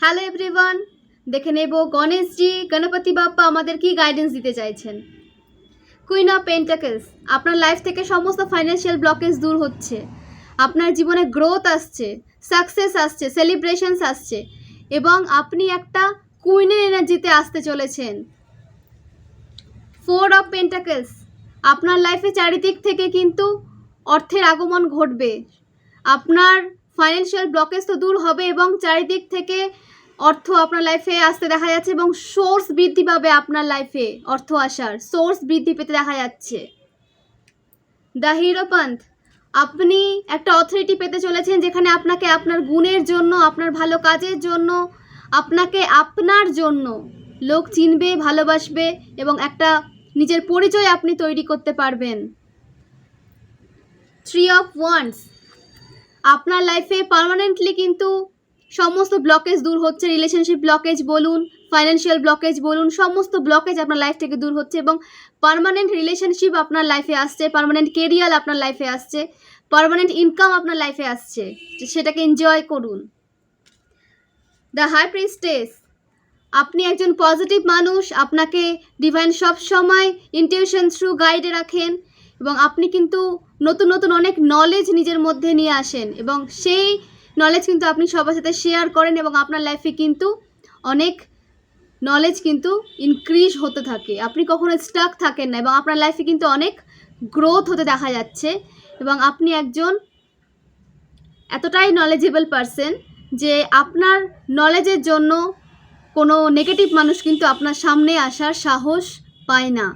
Hello everyone দেখে নেব গণেশজি গণপতি বাপ্পা আমাদের কি গাইডেন্স দিতে চাইছেন? কুইন অফ পেন্টাকেলস আপনার লাইফ থেকে সমস্ত ফাইন্যান্সিয়াল ব্লকেজ দূর হচ্ছে। আপনার জীবনে গ্রোথ আসছে সাকসেস আসছে সেলিব্রেশনস আসছে। এবং আপনি একটা কুইনের এনার্জিতে আসতে চলেছেন। ফোর অফ পেন্টাকেলস আপনার লাইফে চারিদিক থেকে কিন্তু অর্থের আগমন ঘটবে। আপনার ফাইন্যান্সিয়াল ব্লকেজ তো দূর হবে এবং চারিদিক থেকে অর্থ আপনার লাইফে আসতে দেখা যাচ্ছে এবং সোর্স বৃদ্ধি পাবে আপনার লাইফে অর্থ আসার। সোর্স বৃদ্ধি পেতে দেখা যাচ্ছে। দ্য হিরো পান্থ আপনি একটা অথরিটি পেতে চলেছেন যেখানে আপনাকে আপনার গুণের জন্য, আপনার ভালো কাজের জন্য, আপনাকে আপনার জন্য লোক চিনবে, ভালোবাসবে এবং একটা নিজের পরিচয় আপনি তৈরি করতে পারবেন। থ্রি অফ ওয়ান্স আপনার লাইফে পার্মানেন্টলি কিন্তু সমস্ত ব্লকেজ দূর হচ্ছে। রিলেশনশিপ ব্লকেজ বলুন ফাইন্যান্সিয়াল ব্লকেজ বলুন, সমস্ত ব্লকেজ আপনার লাইফ থেকে দূর হচ্ছে এবং পার্মানেন্ট রিলেশনশিপ আপনার লাইফে আসছে পার্মানেন্ট কেরিয়ার আপনার লাইফে আসছে পার্মানেন্ট ইনকাম আপনার লাইফে আসছে। সেটাকে এনজয় করুন। দ্য হাই প্রিস্টেস আপনি একজন পজিটিভ মানুষ, আপনাকে ডিভাইন সব সময় ইনটিউশন থ্রু গাইডে রাখেন। এবং আপনি কিন্তু নতুন নতুন অনেক নলেজ নিজের মধ্যে নিয়ে আসেন এবং সেই নলেজ কিন্তু আপনি সবার সাথে শেয়ার করেন এবং আপনার লাইফে কিন্তু অনেক নলেজ কিন্তু ইনক্রিজ হতে থাকে। আপনি কখনো স্টাক থাকেন না এবং আপনার লাইফে কিন্তু অনেক গ্রোথ হতে দেখা যাচ্ছে এবং আপনি একজন এতটাই নলেজেবল পারসন যে আপনার নলেজের জন্য কোনো নেগেটিভ মানুষ কিন্তু আপনার সামনে আসার সাহস পায় না।